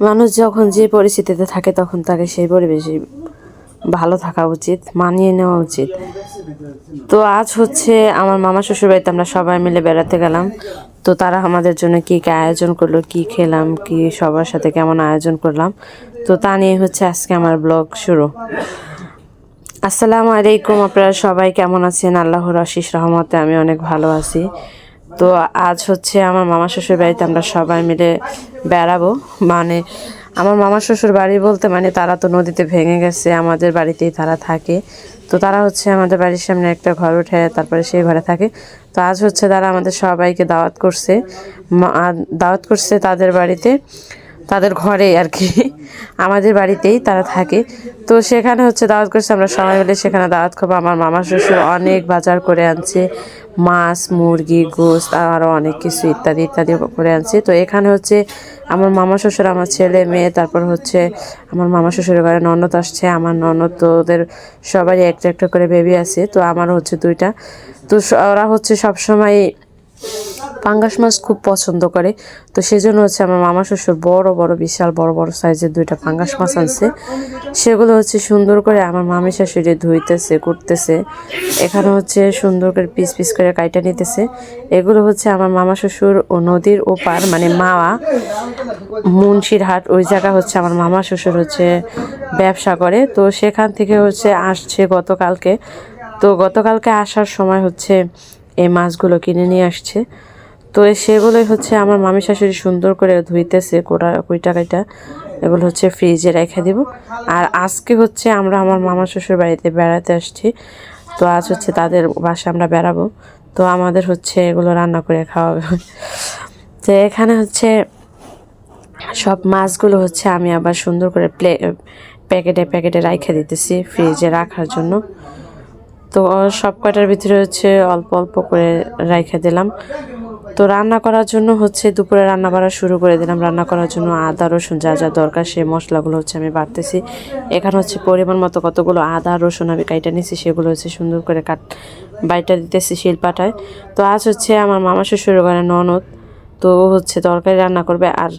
মানুষ যখন যে পরিস্থিতিতে থাকে তখন তাকে সেই পরিবেশে ভালো থাকা উচিত, মানিয়ে নেওয়া উচিত। তো আজ হচ্ছে আমার মামা শ্বশুর বাড়িতে আমরা সবাই মিলে বেড়াতে গেলাম। তো তারা আমাদের জন্য কি কী আয়োজন করল, কি খেলাম, কি সবার সাথে কেমন আয়োজন করলাম। তো তা নিয়ে হচ্ছে আজকে আমার ব্লগ শুরু। আসসালামু আলাইকুম, আপনারা সবাই কেমন আছেন? আল্লাহর আশিস রহমতে আমি অনেক ভালো আছি। তো আজ হচ্ছে আমার মামা শ্বশুর বাড়িতে আমরা সবাই মিলে বেড়াবো। মানে আমার মামা শ্বশুর বাড়ি বলতে মানে তারা তো নদীতে ভেঙে গেছে, আমাদের বাড়িতেই তারা থাকে। তো তারা হচ্ছে আমাদের বাড়ির সামনে একটা ঘর উঠে তারপরে সেই ঘরে থাকে। তো আজ হচ্ছে তারা আমাদের সবাইকে দাওয়াত করছে। দাওয়াত করছে তাদের বাড়িতে। তাদের ঘরে আর কি। আমাদের বাড়িতেই তারা থাকে। তো সেখানে হচ্ছে দাওয়াত করছে, আমরা সবাই মিলে সেখানে দাওয়াত খাব আমার মামা শ্বশুর অনেক বাজার করে আনছে। মাছ, মুরগি, গোস্ত আরও অনেক কিছু ইত্যাদি ইত্যাদি করে আনছে। তো এখানে হচ্ছে আমার মামা শ্বশুর, আমার ছেলে, মেয়ে, তারপর হচ্ছে আমার মামা শ্বশুরের ঘরে ননদ আসছে। আমার ননদ তো ওদের সবারই একটা একটা করে বেবি আছে। তো আমারও হচ্ছে দুইটা। তো ওরা হচ্ছে সবসময় পাঙ্গাস মাছ খুব পছন্দ করে। তো সেই জন্য হচ্ছে আমার মামা শ্বশুর বড় বড়, বিশাল, বড় বড় সাইজের দুইটা পাঙ্গাস মাছ আনছে। সেগুলো হচ্ছে সুন্দর করে আমার মামি শাশুড়ি ধুইতেছে করতেছে এখানে হচ্ছে সুন্দর করে পিস পিস করে কাইটা নিতেছে। এগুলো হচ্ছে আমার মামা শ্বশুর ও নদীর ওপার মানে মাওয়া মুন্সিরহাট ওই জায়গা হচ্ছে আমার মামা শ্বশুর হচ্ছে ব্যবসা করে। তো সেখান থেকে হচ্ছে আসছে গতকালকে। তো গতকালকে আসার সময় হচ্ছে এই মাছগুলো কিনে নিয়ে আসছে। তো সেগুলোই হচ্ছে আমার মামি শাশুড়ি সুন্দর করে ধুইতেছে কোটা কুইটা কাইটা, এগুলো হচ্ছে ফ্রিজে রেখে দিব। আর আজকে হচ্ছে আমরা আমার মামা শ্বশুর বাড়িতে বেড়াতে আসছি। তো আজ হচ্ছে তাদের বাসায় আমরা বেড়াবো। তো আমাদের হচ্ছে এগুলো রান্না করে খাওয়াবে। তো এখানে হচ্ছে সব মাছগুলো হচ্ছে আমি আবার সুন্দর করে প্লে প্যাকেটে প্যাকেটে রাইখে দিতেছি ফ্রিজে রাখার জন্য। তো সব কয়টার ভিতরে হচ্ছে অল্প অল্প করে রাইখে দিলাম। তো রান্না করার জন্য হচ্ছে দুপুরে রান্না করা শুরু করে দিলাম। রান্না করার জন্য আদা, রসুন যা যা দরকার সেই মশলাগুলো হচ্ছে আমি বাড়তেছি। এখানে হচ্ছে পরিমাণ মতো কতগুলো আদা, রসুন আমি কাইটা নিছি, সেগুলো হচ্ছে সুন্দর করে কাট, বাইটা দিতেছি শিলপাটায়। তো আজ হচ্ছে আমার মামা শ্বশুর ঘরে ননদ, তো হচ্ছে তরকারি রান্না করবে। আর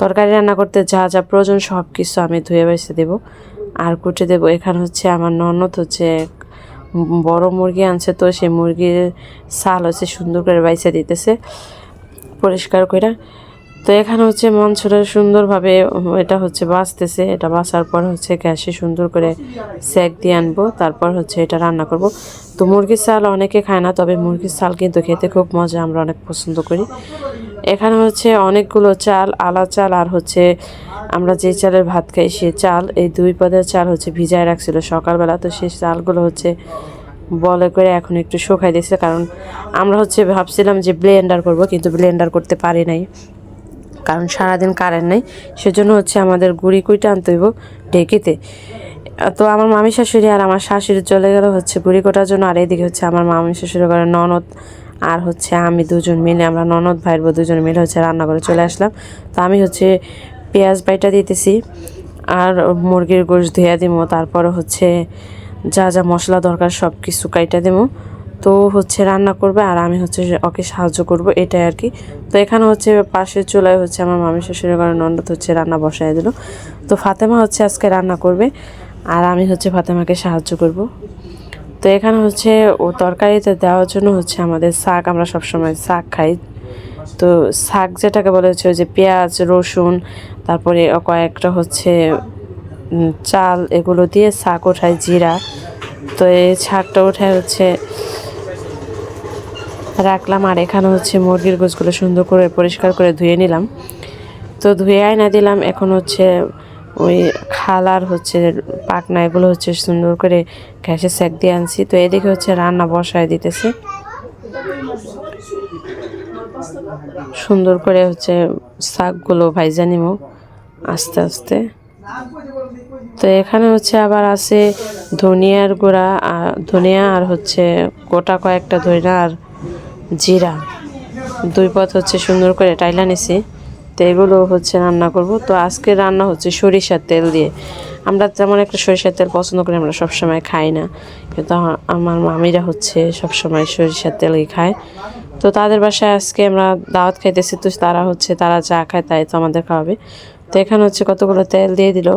তরকারি রান্না করতে যা যা প্রয়োজন সব কিছু আমি ধুয়ে বেছে দেবো। আর কুটে দেবো। এখানে হচ্ছে আমার ননদ হচ্ছে বড় মুরগি আনছে তো সেই মুরগির ছাল হচ্ছে সুন্দর করে বাইছে দিতেছে, পরিষ্কার করে তো এখানে হচ্ছে মাংসটা সুন্দরভাবে এটা হচ্ছে বাঁচতেছে, এটা বাঁচার পর হচ্ছে গ্যাসে সুন্দর করে সেক দিয়ে আনব, তারপর হচ্ছে এটা রান্না করব। তো মুরগির চাল অনেকে খায় না, তবে মুরগির চাল কিন্তু খেতে খুব মজা, আমরা অনেক পছন্দ করি। এখানে হচ্ছে অনেকগুলো চাল, আলা চাল আর হচ্ছে আমরা যে চালের ভাত খাই, সে চাল, এই দুই পদের চাল হচ্ছে ভিজায় রাখছিল সকালবেলা। তো সেই চালগুলো হচ্ছে বলে করে এখন একটু শুকাই দিয়েছে, কারণ আমরা হচ্ছে ভাবছিলাম যে ব্লেন্ডার করব, কিন্তু ব্লেন্ডার করতে পারি নাই। কারণ সারাদিন কারেন্ট নেই, সেজন্য হচ্ছে আমাদের গুড়ি কুইটা আনতে হইব ঢেকিতে। তো আমার মামি শাশুড়ি আর আমার শাশুড়ি চলে গেল হচ্ছে গুড়ি কোটার জন্য, আর এইদিকে হচ্ছে আমার মামি শাশুড়ি করে ননদ আর হচ্ছে আমি দুজন মিলে, আমরা ননদ ভাইয়ের বউ দুজন মিলে হচ্ছে রান্না করে চলে আসলাম। তো আমি হচ্ছে পেঁয়াজ বাইটা দিতেছি আর মুরগির গোশ ধুয়ে দিব তারপরে হচ্ছে যা যা মশলা দরকার সব কিছু কাইটা দেবো তো হচ্ছে রান্না করবে আর আমি হচ্ছে ওকে সাহায্য করব, এটাই আর কি। তো এখানে হচ্ছে পাশের চুলায় হচ্ছে আমার মামি শ্বশুরের ঘরে ননদ হচ্ছে রান্না বসায় দিল। তো ফাতেমা হচ্ছে আজকে রান্না করবে আর আমি হচ্ছে ফাতেমাকে সাহায্য করব। তো এখানে হচ্ছে ও তরকারিতে দেওয়ার জন্য হচ্ছে আমাদের শাক, আমরা সবসময় শাক খাই। তো শাক যেটাকে বলে হচ্ছে যে পেঁয়াজ, রসুন, তারপরে কয়েকটা হচ্ছে চাল, এগুলো দিয়ে শাক ওঠায় জিরা। তো এই শাকটা ওঠায় হচ্ছে রাখলাম আর এখানে হচ্ছে মুরগির গোছগুলো সুন্দর করে পরিষ্কার করে ধুয়ে নিলাম। তো ধুয়ে আয়না দিলাম, এখন হচ্ছে ওই খালার হচ্ছে পাকনা, এগুলো হচ্ছে সুন্দর করে গ্যাসে সেক দিয়ে আনছি। তো এদিকে হচ্ছে রান্না বসায় দিতেছে। সুন্দর করে হচ্ছে শাকগুলো ভাইজা নিব আস্তে আস্তে। তো এখানে হচ্ছে আবার আছে ধনিয়ার গুঁড়া আর ধনিয়া আর হচ্ছে গোটা কয়েকটা ধনিয়া আর জিরা। দুই পথ হচ্ছে সুন্দর করে টাইলা নিছি। তো এগুলো হচ্ছে রান্না করব। তো আজকে রান্না হচ্ছে সরিষার তেল দিয়ে। আমরা তেমন একটা সরিষার তেল পছন্দ করি আমরা সবসময় খাই না। কিন্তু আমার মামিরা হচ্ছে সবসময় সরিষার তেলই খায়। তো তাদের বাসায় আজকে আমরা দাওয়াত খাইতেছি, তো তারা হচ্ছে, তারা যা খায় তাই তো আমাদের খাওয়াবে। তো এখানে হচ্ছে কতগুলো তেল দিয়ে দিল।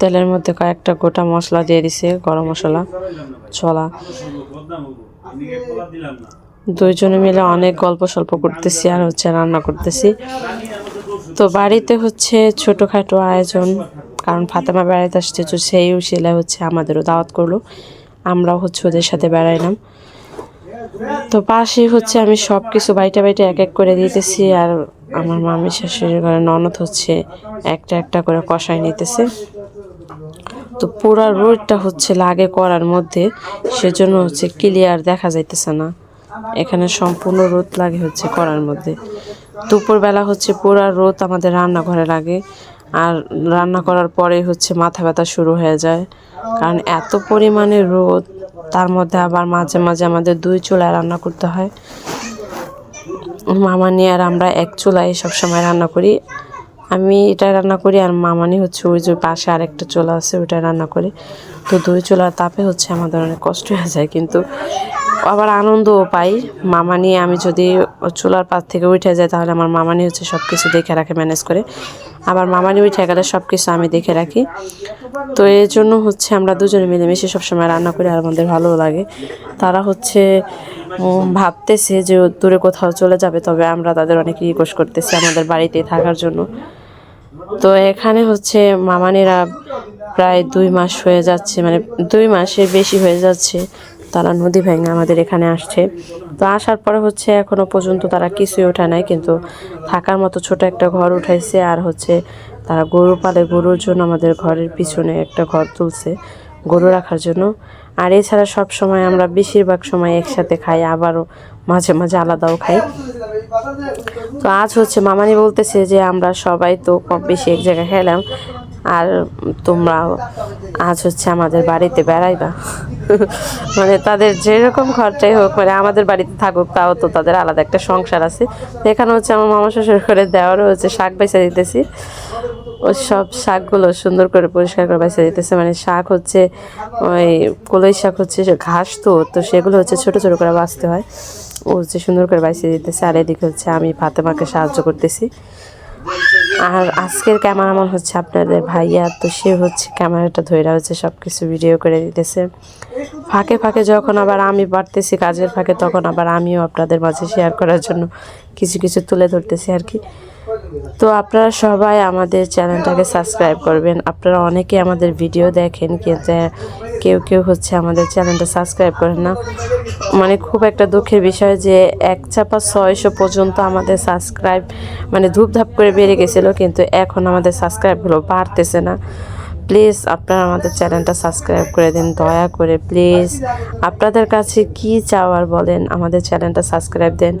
তেলের মধ্যে কয়েকটা গোটা মশলা দিয়ে দিছে, গরম মশলা, ছোলা। দুইজনে মিলে অনেক গল্প সল্প করতেছি আর হচ্ছে রান্না করতেছি। তো বাড়িতে হচ্ছে ছোটোখাটো আয়োজন, কারণ ফাতেমা বেড়াইতে আসছে, তো সেই উশিলায় হচ্ছে আমাদেরও দাওয়াত করল। আমরাও হচ্ছে ওদের সাথে বেড়াইলাম। তো পাশে হচ্ছে আমি সব কিছু বাইটা বাইটা এক এক করে দিতেছি আর আমার মামি, শাশুড়ির ঘরে ননদ হচ্ছে একটা একটা করে কষাই নিতেছে। তো পুরা রোডটা হচ্ছে লাগে করার মধ্যে, সেজন্য হচ্ছে ক্লিয়ার দেখা যাইতেছে না। এখানে সম্পূর্ণ রোদ লাগে হচ্ছে করার মধ্যে। দুপুরবেলা হচ্ছে পুরা রোদ আমাদের রান্নাঘরে লাগে, আর রান্না করার পরে হচ্ছে মাথা ব্যথা শুরু হয়ে যায়। কারণ এত পরিমাণে রোদ তার মধ্যে আবার মাঝে মাঝে আমাদের দুই চুলায় রান্না করতে হয়। মামানি আর আমরা এক চুলায় সবসময় রান্না করি। আমি এটা রান্না করি আর মামানি হচ্ছে ওই যে পাশে আরেকটা চুলা আছে, ওইটা রান্না করি। তো দুই চুলার তাপে হচ্ছে আমাদের অনেক কষ্ট হয়ে যায় কিন্তু আবার আনন্দও পাই। মামা নিয়ে আমি যদি চুলার পাশ থেকে উঠে যাই তাহলে আমার মামানি হচ্ছে সব কিছু দেখে রাখে ম্যানেজ করে। আবার মামানি উঠে গেলে সব কিছু আমি দেখে রাখি। তো এর জন্য হচ্ছে আমরা দুজনে মিলেমিশে সবসময় রান্না করি আর আমাদের ভালো লাগে। তারা হচ্ছে ভাবতেছে যে দূরে কোথাও চলে যাবে, তবে আমরা তাদের অনেক রিকোয়েস্ট করতেছি আমাদের বাড়িতে থাকার জন্য। তো এখানে হচ্ছে মামানিরা প্রায় দুই মাস হয়ে যাচ্ছে মানে দুই মাসের বেশি হয়ে যাচ্ছে। তারা নদী ভেঙে আমাদের এখানে আসছে। তো আসার পরে হচ্ছে এখনও পর্যন্ত তারা কিছুই ওঠা নাই, কিন্তু থাকার মতো ছোট একটা ঘর উঠাইছে আর হচ্ছে তারা গরু পালে গরুর জন্য আমাদের ঘরের পিছনে একটা ঘর তুলছে গরু রাখার জন্য। আর এছাড়া সব সময় আমরা বেশিরভাগ সময় একসাথে খাই, আবারও মাঝে মাঝে আলাদাও খাই। তো আজ হচ্ছে মামানি বলতেছে যে আমরা সবাই তো কম বেশি এক জায়গায় খেলাম আর তোমরা আজ হচ্ছে আমাদের বাড়িতে বেড়াইবা। মানে তাদের যেরকম খরচাই হোক মানে আমাদের বাড়িতে থাকুক, তাও তো তাদের আলাদা একটা সংসার আছে। এখানে হচ্ছে আমার মামা শ্বশুর করে দেওয়ারও হচ্ছে শাক বেছে দিতেছি। ওই সব শাকগুলো সুন্দর করে পরিষ্কার করে বেছে দিতেছে। মানে শাক হচ্ছে, ওই কলই শাক হচ্ছে ঘাস তো তো সেগুলো হচ্ছে ছোট ছোট করে বাঁচতে হয়। ও হচ্ছে সুন্দর করে বাইছে দিতেছে। আর এদিকে হচ্ছে আমি ফাতেমাকে সাহায্য করতেছি। আর আজকের ক্যামেরাম্যান হচ্ছে আপনাদের ভাইয়া, তো সে হচ্ছে ক্যামেরাটা ধরে হচ্ছে সব কিছু ভিডিও করে দিতেছে। ফাঁকে ফাঁকে যখন আবার আমি বাড়তেছি কাজের ফাঁকে, তখন আবার আমিও আপনাদের মাঝে শেয়ার করার জন্য কিছু কিছু তুলে ধরতেছি আর কি। তো আপনারা সবাই আমাদের চ্যানেলটাকে সাবস্ক্রাইব করবেন। আপনারা অনেকে আমাদের ভিডিও দেখেন, কিন্তু কেউ কেউ হচ্ছে আমাদের চ্যানেলটা সাবস্ক্রাইব করেন না। মানে খুব একটা দুঃখের বিষয় যে এক চাপা ছয়শো পর্যন্ত আমাদের সাবস্ক্রাইব মানে ধূপধাপ করে বেড়ে গেছিল, কিন্তু এখন আমাদের সাবস্ক্রাইবগুলো বাড়তেছে না। প্লিজ আপনারা আমাদের চ্যানেলটা সাবস্ক্রাইব করে দিন, দয়া করে প্লিজ। আপনাদের কাছে কি চাওয়ার বলেন, আমাদের চ্যানেলটা সাবস্ক্রাইব দেন।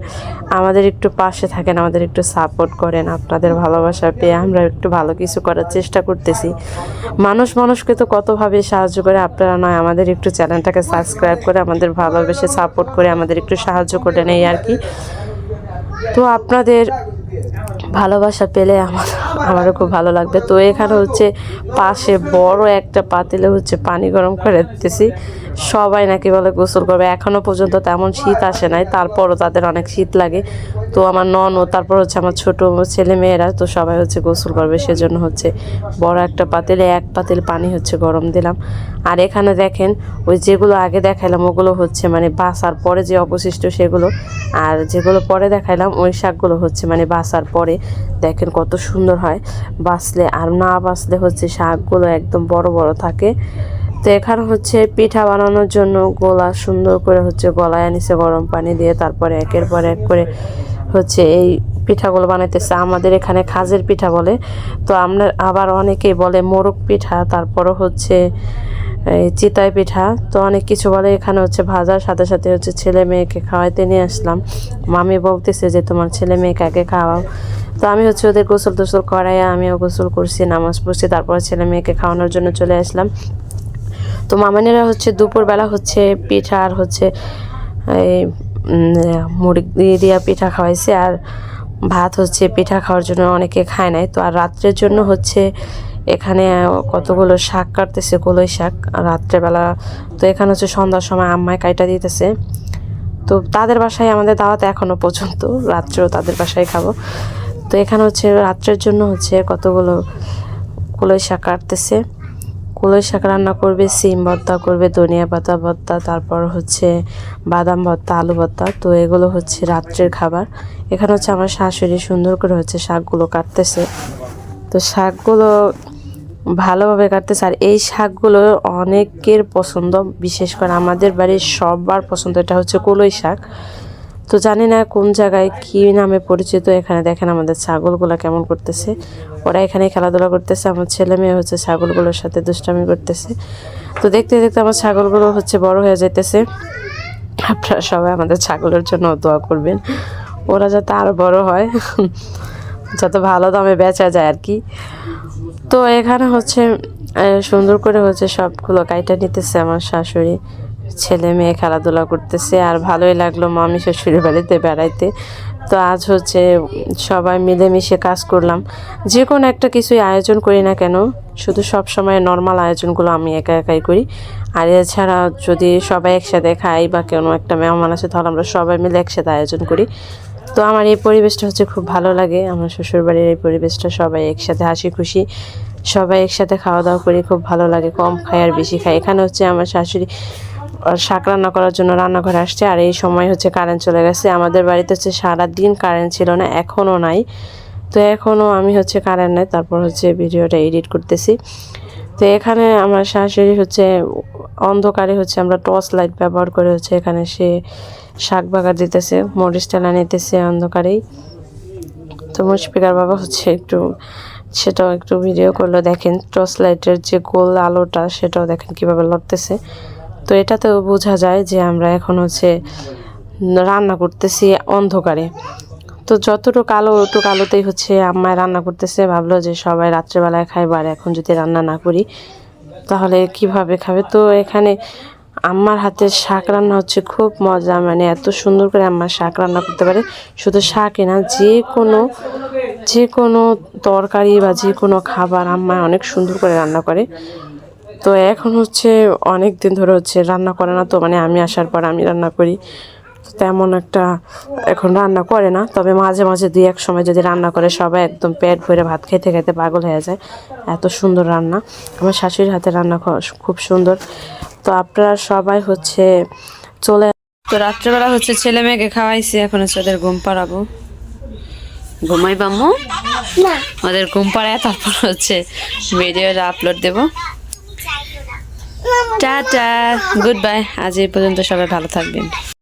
আমাদের একটু পাশে থাকেন, আমাদের একটু সাপোর্ট করেন, আপনাদের ভালোবাসা পেয়ে আমরা একটু ভালো কিছু করার চেষ্টা করতেছি। মানুষ মানুষকে তো কতভাবে সাহায্য করে, আপনারা নয়, আমাদের একটু চ্যানেলটাকে সাবস্ক্রাইব করে, আমাদের ভালোবেসে সাপোর্ট করে, আমাদের একটু সাহায্য করেন এই আর কি। তো আপনাদের ভালোবাসা পেলে আমার আমারও খুব ভালো লাগবে তো এখানে হচ্ছে পাশে বড় একটা পাতিলে হচ্ছে পানি গরম করে দিতেছি। সবাই নাকি বলে গোসল করবে। এখনও পর্যন্ত তেমন শীত আসে নাই, তারপরও তাদের অনেক শীত লাগে। তো আমার নন ও তারপর হচ্ছে আমার ছোট ছেলে মেয়েরা তো সবাই হচ্ছে গোসল করবে, সেজন্য হচ্ছে বড় একটা পাতিলে, এক পাতিল পানি হচ্ছে গরম দিলাম। আর এখানে দেখেন, ওই যেগুলো আগে দেখাইলাম, ওগুলো হচ্ছে মানে বাসার পরে যে অবশিষ্ট সেগুলো, আর যেগুলো পরে দেখাইলাম, ওই শাকগুলো হচ্ছে মানে বাসার পরে। দেখেন কত সুন্দর হয়। বাছলে আর না বাছলে হচ্ছে শাকগুলো একদম বড় বড় থাকে। তো এখানে হচ্ছে পিঠা বানানোর জন্য গোলা সুন্দর করে হচ্ছে গলায় আনিছে গরম পানি দিয়ে, তারপরে একের পর এক করে হচ্ছে এই পিঠাগুলো বানাইতেছে। আমাদের এখানে খাজের পিঠা বলে। তো আমরা আবার অনেকেই বলে মোরগ পিঠা, তারপরও হচ্ছে এই চিতাই পিঠা। তো অনেক কিছু বলে এখানে হচ্ছে ভাজার সাথে সাথে হচ্ছে ছেলে মেয়েকে খাওয়াইতে নিয়ে আসলাম। মামি বলতেছে যে, তোমার ছেলে মেয়েকে আগে খাওয়াও। তো আমি হচ্ছে ওদের গোসল টোসল করাইয়া আমিও গোসল করছি, নামাজ পড়ছি, তারপর ছেলে মেয়েকে খাওয়ানোর জন্য চলে আসলাম। তো মামানিরা হচ্ছে দুপুরবেলা হচ্ছে পিঠা আর হচ্ছে এই মুড়ি দিয়ে পিঠা খাওয়াইছে আর ভাত হচ্ছে পিঠা খাওয়ার জন্য অনেকে খায় নাই। তো আর রাত্রের জন্য হচ্ছে এখানে কতগুলো শাক কাটতেছে, কলই শাক রাত্রেবেলা তো এখানে হচ্ছে সন্ধ্যার সময় আম্মায় কাইটা দিতেছে। তো তাদের বাসায় আমাদের দাওয়াত এখনও পর্যন্ত, রাত্রেও তাদের বাসায় খাব। তো এখানে হচ্ছে রাত্রের জন্য হচ্ছে কতগুলো কুলই শাক কাটতেছে। কুলই শাক রান্না করবে, সিম ভর্তা করবে, ধনিয়া পাতা ভর্তা, তারপর হচ্ছে বাদাম ভর্তা, আলু ভর্তা। তো এগুলো হচ্ছে রাত্রের খাবার। এখানে হচ্ছে আমার শাশুড়ি সুন্দর করে হচ্ছে শাকগুলো কাটতেছে। তো শাকগুলো ভালোভাবে কাটতেছে। আর এই শাকগুলো অনেকের পছন্দ, বিশেষ করে আমাদের বাড়ির সবার পছন্দ। এটা হচ্ছে কলই শাক। তো জানি না কোন জায়গায় কি নামে পরিচিত, এখানে দেখেন আমাদের ছাগলগুলো কেমন করতেছে। ওরা এখানে খেলাধুলা করতেছে, আমার ছেলে মেয়ে হচ্ছে ছাগলগুলোর সাথে দুষ্টামি করতেছে। তো দেখতে দেখতে আমার ছাগলগুলো হচ্ছে বড় হয়ে যাইতেছে। আপনারা সবাই আমাদের ছাগলের জন্য দোয়া করবেন, ওরা যাতে আরও বড় হয়, যত ভালো দামে বেচা যায় আর কি। তো এখানে হচ্ছে সুন্দর করে হচ্ছে সবগুলো কাইটা নিতেছে আমার শাশুড়ি। ছেলে মেয়ে খেলাধুলা করতেছে, আর ভালোই লাগল মামি শ্বশুরের বাড়িতে বেড়াইতে। তো আজ হচ্ছে সবাই মিলেমিশে কাজ করলাম। যে কোনো একটা কিছুই আয়োজন করি না কেন, শুধু সব সময় নর্মাল আয়োজনগুলো আমি একা একাই করি। আর এছাড়া যদি সবাই একসাথে খাই বা কোনো একটা মেহমান আছে, তাহলে আমরা সবাই মিলে একসাথে আয়োজন করি। তো আমার এই পরিবেশটা হচ্ছে খুব ভালো লাগে। আমার শ্বশুরবাড়ির এই পরিবেশটা, সবাই একসাথে হাসি খুশি, সবাই একসাথে খাওয়া দাওয়া করি, খুব ভালো লাগে। কম খাই আর বেশি খাই। এখানে হচ্ছে আমার শাশুড়ি শাক রান্না করার জন্য রান্নাঘরে আসছে, আর এই সময় হচ্ছে কারেন্ট চলে গেছে। আমাদের বাড়িতে হচ্ছে সারাদিন কারেন্ট ছিল না, এখনও নাই। তো এখনও আমি হচ্ছে কারেন্ট নাই, তারপর হচ্ছে ভিডিওটা এডিট করতেছি। তো এখানে আমার শাশুড়ি হচ্ছে অন্ধকারে হচ্ছে আমরা টর্চ লাইট ব্যবহার করে হচ্ছে এখানে সে শাক বাগার দিতেছে, মরিচ টেলা নিতেছে অন্ধকারেই। তো মুশফিকার বাবা হচ্ছে একটু, সেটাও একটু ভিডিও করল, দেখেন টর্চ লাইটের যে গোল আলোটা, সেটাও দেখেন কীভাবে লড়তেছে। তো এটাতেও বোঝা যায় যে আমরা এখন হচ্ছে রান্না করতেছি অন্ধকারে। তো যতটুকু আলো, ওটুকু আলোতেই হচ্ছে আম্মায় রান্না করতেছে, ভাবলো যে সবাই রাত্রেবেলায় খাইবে আর এখন যদি রান্না না করি, তাহলে কীভাবে খাবে? তো এখানে আম্মার হাতের শাক রান্না হচ্ছে খুব মজা মানে এত সুন্দর করে আম্মার শাক রান্না করতে পারে। শুধু শাকই না, যে কোনো যে কোনো তরকারি বা যে কোনো খাবার আম্মা অনেক সুন্দর করে রান্না করে। তো এখন হচ্ছে অনেক দিন ধরে হচ্ছে রান্না করে না তো মানে আমি আসার পর আমি রান্না করি। তেমন একটা এখন রান্না করে না তবে মাঝে মাঝে দুই এক সময় যদি রান্না করে সবাই একদম পেট ভরে ভাত খেতে খেতে পাগল হয়ে যায়। এত সুন্দর রান্না। আমার শাশুড়ির হাতে রান্না খুব সুন্দর। তো আপনারা সবাই হচ্ছে চলে তো রাত্রেবেলা হচ্ছে ছেলে মেয়েকে খাওয়াইছি এখন হচ্ছে ওদের ঘুম পাড়াবো। ঘুমাই বাম্মু ওদের ঘুম পাড়ায় তারপর হচ্ছে ভিডিওটা আপলোড দেবো। Tata good bye. আজ এই পর্যন্ত সবাই ভালো থাকবেন।